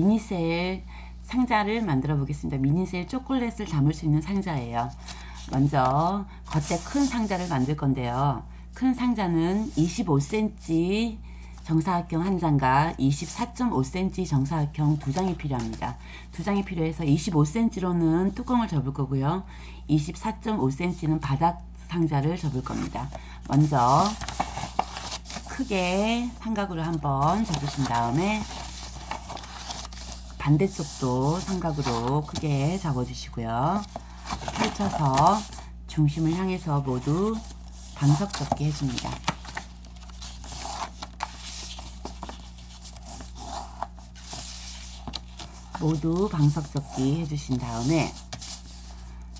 미니셀 상자를 만들어 보겠습니다. 미니셀 초콜릿을 담을 수 있는 상자예요. 먼저 겉에 큰 상자를 만들 건데요. 큰 상자는 25cm 정사각형 한 장과 24.5cm 정사각형 두 장이 필요합니다. 두 장이 필요해서 25cm로는 뚜껑을 접을 거고요. 24.5cm는 바닥 상자를 접을 겁니다. 먼저 크게 삼각으로 한번 접으신 다음에 반대쪽도 삼각으로 크게 접어주시고요. 펼쳐서 중심을 향해서 모두 방석 접기 해줍니다. 모두 방석 접기 해주신 다음에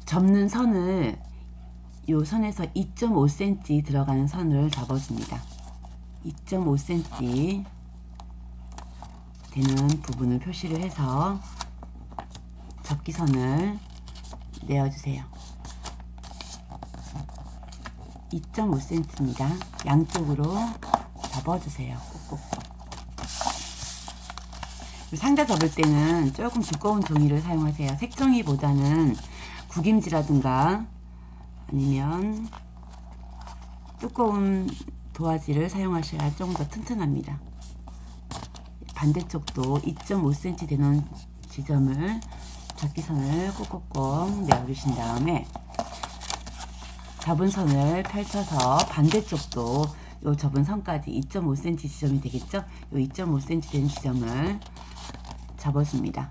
접는 선을 요 선에서 2.5cm 들어가는 선을 접어줍니다. 2.5cm 되는 부분을 표시를 해서 접기선을 내어주세요. 2.5cm입니다. 양쪽으로 접어주세요. 꼭꼭꼭. 상자 접을 때는 조금 두꺼운 종이를 사용하세요. 색종이보다는 구김지라든가 아니면 두꺼운 도화지를 사용하셔야 조금 더 튼튼합니다. 반대쪽도 2.5cm 되는 지점을 접기선을 꼭꼭꼭 내어주신 다음에 접은 선을 펼쳐서 반대쪽도 요 접은 선까지 2.5cm 지점이 되겠죠? 요 2.5cm 되는 지점을 접어줍니다.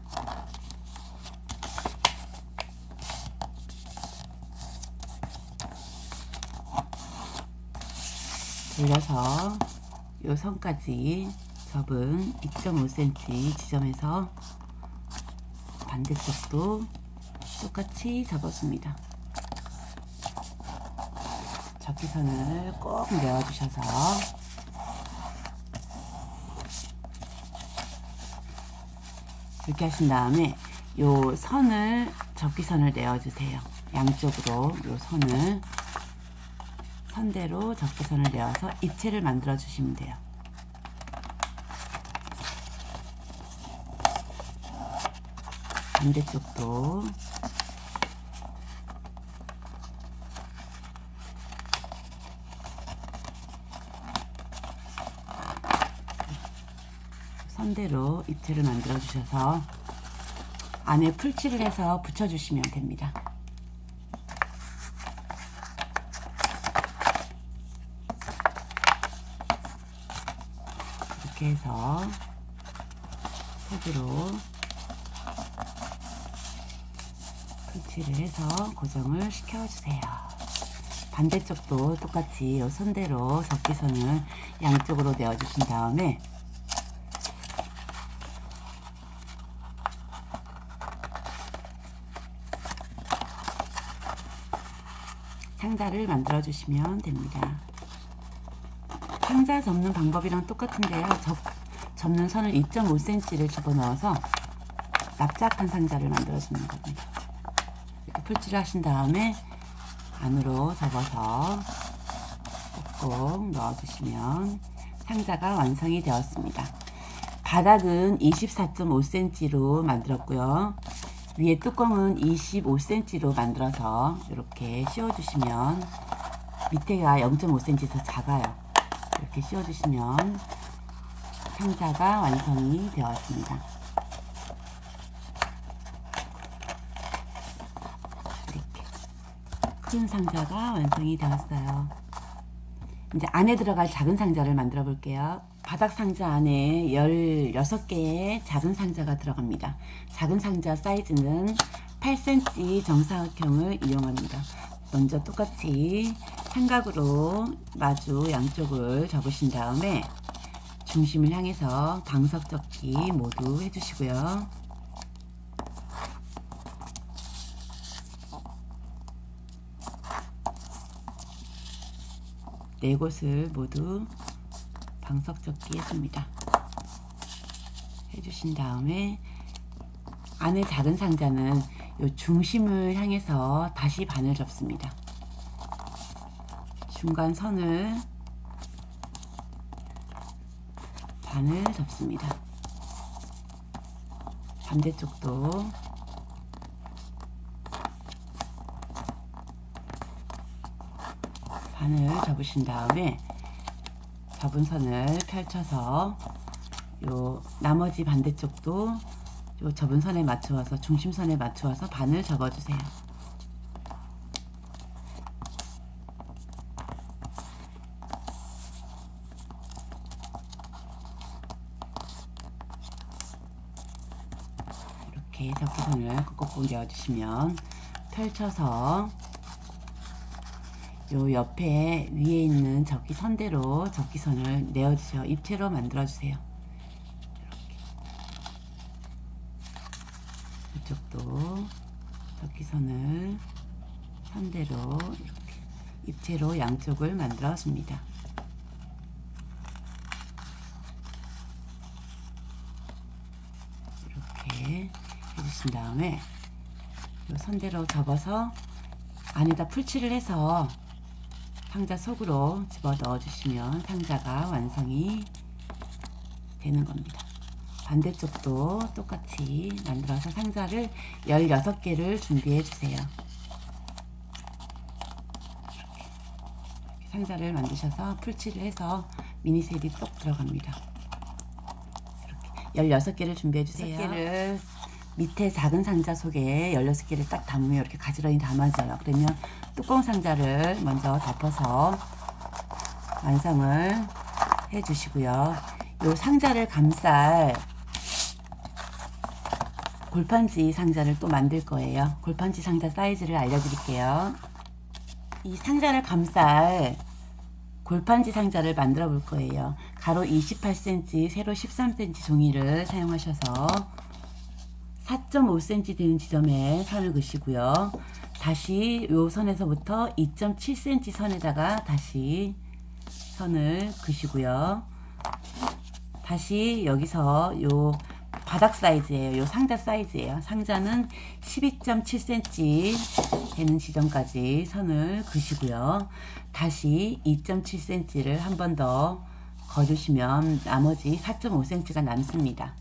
돌려서 요 선까지 접은 2.5cm 지점에서 반대쪽도 똑같이 접어줍니다. 접기선을 꼭 내어주셔서 이렇게 하신 다음에 요 선을 접기선을 내어주세요. 양쪽으로 요 선을 선대로 접기선을 내어서 입체를 만들어 주시면 돼요. 반대쪽도 선대로 입체를 만들어 주셔서 안에 풀칠을 해서 붙여 주시면 됩니다. 이렇게 해서 색으로 풀칠을 해서 고정을 시켜주세요. 반대쪽도 똑같이 이 선대로 접기선을 양쪽으로 내어주신 다음에 상자를 만들어 주시면 됩니다. 상자 접는 방법이랑 똑같은데요. 접, 접는 선을 2.5cm를 집어넣어서 납작한 상자를 만들어 주는 겁니다. 풀칠을 하신 다음에 안으로 접어서 꾹꾹 넣어주시면 상자가 완성이 되었습니다. 바닥은 24.5cm로 만들었고요. 위에 뚜껑은 25cm로 만들어서 이렇게 씌워주시면 밑에가 0.5cm 더 작아요. 이렇게 씌워주시면 상자가 완성이 되었습니다. 이렇게 큰 상자가 완성이 되었어요. 이제 안에 들어갈 작은 상자를 만들어 볼게요. 바닥 상자 안에 16개의 작은 상자가 들어갑니다. 작은 상자 사이즈는 8cm 정사각형을 이용합니다. 먼저 똑같이 삼각으로 마주 양쪽을 접으신 다음에 중심을 향해서 방석 접기 모두 해주시고요. 네 곳을 모두 방석 접기 해줍니다. 해주신 다음에 안에 작은 상자는 요 중심을 향해서 다시 반을 접습니다. 중간 선을 반을 접습니다. 반대쪽도 반을 접으신 다음에 접은 선을 펼쳐서 요 나머지 반대쪽도 요 접은 선에 맞추어서 중심선에 맞추어서 반을 접어주세요. 이렇게 접기 선을 꼭꼭 내어주시면 펼쳐서 요 옆에 위에 있는 접기 선대로 접기선을 내어주세요. 입체로 만들어주세요. 이쪽도 접기선을 선대로 이렇게 입체로 양쪽을 만들어줍니다. 이렇게 해주신 다음에 요 선대로 접어서 안에다 풀칠을 해서 상자 속으로 집어 넣어 주시면 상자가 완성이 되는 겁니다. 반대쪽도 똑같이 만들어서 상자를 16개를 준비해 주세요. 상자를 만드셔서 풀칠을 해서 미니셀이 똑 들어갑니다. 이렇게 16개를 준비해 주세요. 16개를 밑에 작은 상자 속에 16개를 딱 담으면 이렇게 가지런히 담아져요. 그러면 뚜껑 상자를 먼저 덮어서 완성을 해 주시고요. 요 상자를 감쌀 골판지 상자를 또 만들 거예요. 골판지 상자 사이즈를 알려드릴게요. 이 상자를 감쌀 골판지 상자를 만들어 볼 거예요. 가로 28cm, 세로 13cm 종이를 사용하셔서 4.5cm 되는 지점에 선을 그시고요. 다시 요 선에서부터 2.7cm 선에다가 다시 선을 그시고요. 다시 여기서 요 바닥 사이즈예요. 요 상자 사이즈예요. 상자는 12.7cm 되는 지점까지 선을 그시고요. 다시 2.7cm를 한 번 더 거주시면 나머지 4.5cm가 남습니다.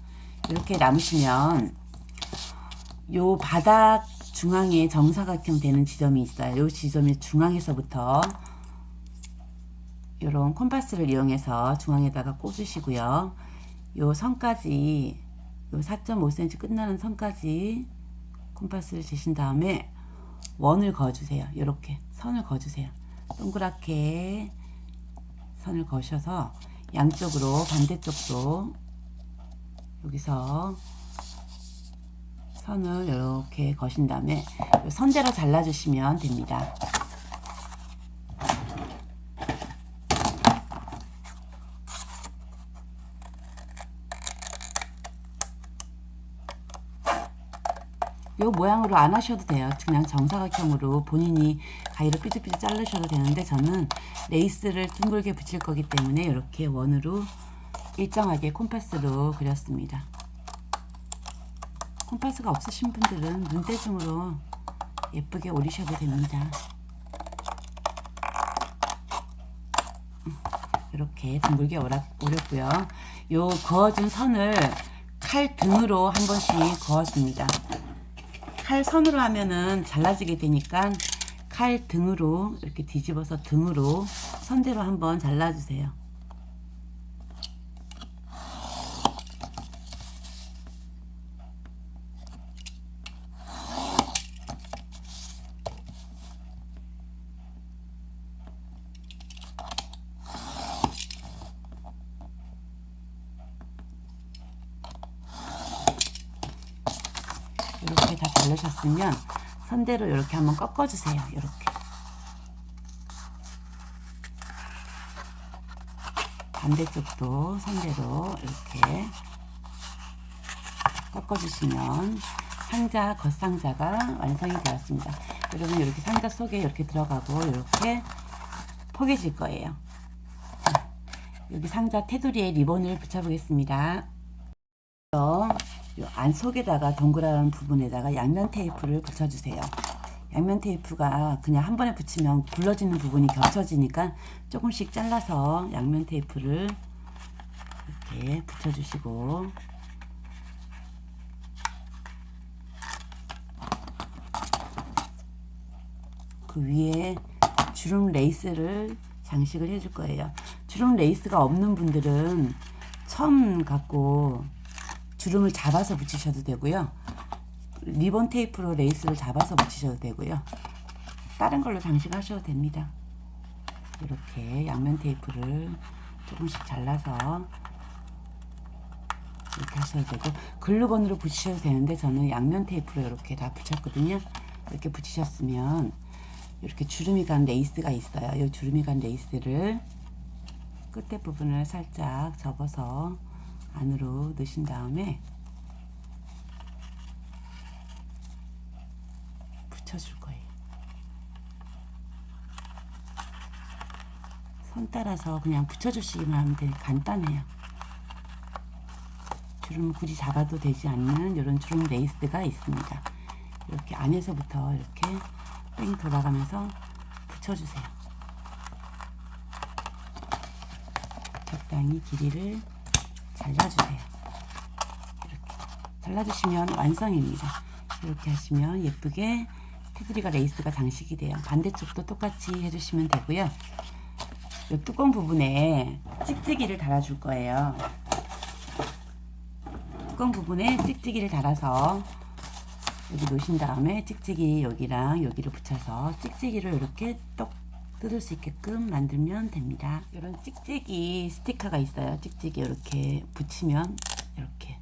이렇게 남으시면 요 바닥 중앙에 정사각형 되는 지점이 있어요. 요 지점의 중앙에서부터 요런 콤파스를 이용해서 중앙에다가 꽂으시고요. 요 선까지 요 4.5cm 끝나는 선까지 콤파스를 재신 다음에 원을 그어주세요. 이렇게 선을 그어주세요. 동그랗게 선을 그으셔서 양쪽으로 반대쪽도 여기서 선을 이렇게 거신 다음에 요 선대로 잘라주시면 됩니다. 요 모양으로 안 하셔도 돼요. 그냥 정사각형으로 본인이 가위로 삐죽삐죽 자르셔도 되는데 저는 레이스를 둥글게 붙일 거기 때문에 이렇게 원으로 일정하게 콤파스로 그렸습니다. 콤파스가 없으신 분들은 눈대중으로 예쁘게 오리셔도 됩니다. 이렇게 둥글게 오렸고요. 요 그어준 선을 칼 등으로 한 번씩 그어줍니다. 칼 선으로 하면은 잘라지게 되니까 칼 등으로 이렇게 뒤집어서 등으로 선대로 한번 잘라주세요. 이렇게 다 잘르셨으면 선대로 이렇게 한번 꺾어주세요. 이렇게. 반대쪽도 선대로 이렇게 꺾어주시면 상자 겉상자가 완성이 되었습니다. 여러분 이렇게 상자 속에 이렇게 들어가고 이렇게 포개질 거예요. 자, 여기 상자 테두리에 리본을 붙여보겠습니다. 안속에다가 동그란 부분에다가 양면 테이프를 붙여주세요. 양면 테이프가 그냥 한 번에 붙이면 굴러지는 부분이 겹쳐지니까 조금씩 잘라서 양면 테이프를 이렇게 붙여주시고 그 위에 주름 레이스를 장식을 해줄 거예요. 주름 레이스가 없는 분들은 처음 갖고 주름을 잡아서 붙이셔도 되고요. 리본 테이프로 레이스를 잡아서 붙이셔도 되고요. 다른 걸로 장식하셔도 됩니다. 이렇게 양면 테이프를 조금씩 잘라서 이렇게 하셔도 되고 글루건으로 붙이셔도 되는데 저는 양면 테이프로 이렇게 다 붙였거든요. 이렇게 붙이셨으면 이렇게 주름이 간 레이스가 있어요. 이 주름이 간 레이스를 끝에 부분을 살짝 접어서 안으로 넣으신 다음에 붙여줄 거예요. 손 따라서 그냥 붙여주시기만 하면 돼. 간단해요. 주름 굳이 잡아도 되지 않는 이런 주름 레이스가 있습니다. 이렇게 안에서부터 이렇게 뺑 돌아가면서 붙여주세요. 적당히 길이를 잘라주세요. 이렇게 잘라주시면 완성입니다. 이렇게 하시면 예쁘게 테두리가 레이스가 장식이 돼요. 반대쪽도 똑같이 해주시면 되고요. 이 뚜껑 부분에 찍찍이를 달아줄 거예요. 뚜껑 부분에 찍찍이를 달아서 여기 놓으신 다음에 찍찍이 여기랑 여기를 붙여서 찍찍이를 이렇게 똑 뜯을 수 있게끔 만들면 됩니다. 이런 찍찍이 스티커가 있어요. 찍찍이 이렇게 붙이면 이렇게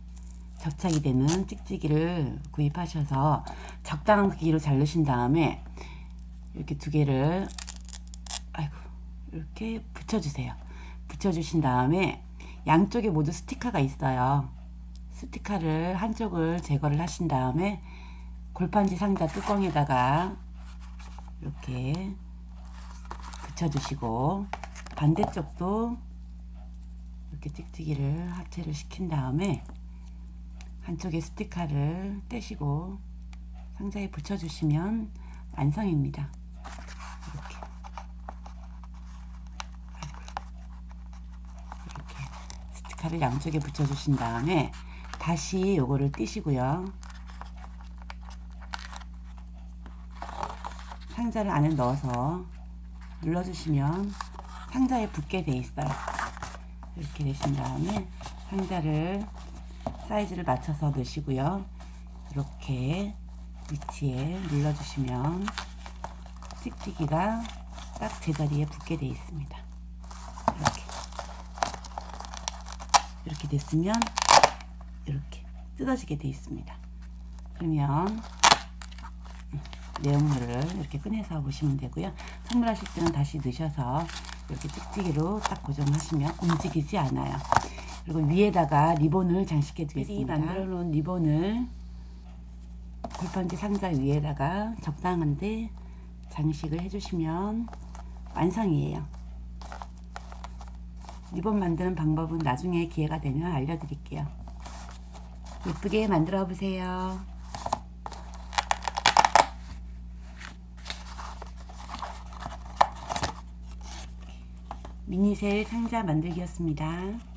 접착이 되는 찍찍이를 구입하셔서 적당한 크기로 자르신 다음에 이렇게 두 개를 아이고 이렇게 붙여주세요. 붙여주신 다음에 양쪽에 모두 스티커가 있어요. 스티커를 한쪽을 제거를 하신 다음에 골판지 상자 뚜껑에다가 이렇게 붙여주시고 반대쪽도 이렇게 찍찍이를 합체를 시킨 다음에 한쪽에 스티커를 떼시고 상자에 붙여주시면 완성입니다. 이렇게 이렇게 스티커를 양쪽에 붙여주신 다음에 다시 요거를 띄시고요. 상자를 안에 넣어서 눌러주시면 상자에 붙게 돼 있어요. 이렇게 되신 다음에 상자를 사이즈를 맞춰서 넣으시고요. 이렇게 위치에 눌러주시면 찍찍이가 딱 제자리에 붙게 돼 있습니다. 이렇게 이렇게 됐으면 이렇게 뜯어지게 돼 있습니다. 그러면 내용물을 이렇게 꺼내서 보시면 되고요. 선물하실 때는 다시 넣으셔서 이렇게 찍찍이로 딱 고정하시면 움직이지 않아요. 그리고 위에다가 리본을 장식해 드리겠습니다. 만들어 놓은 리본을 골판지 상자 위에다가 적당한데 장식을 해주시면 완성이에요. 리본 만드는 방법은 나중에 기회가 되면 알려드릴게요. 예쁘게 만들어 보세요. 미니셀 상자 만들기였습니다.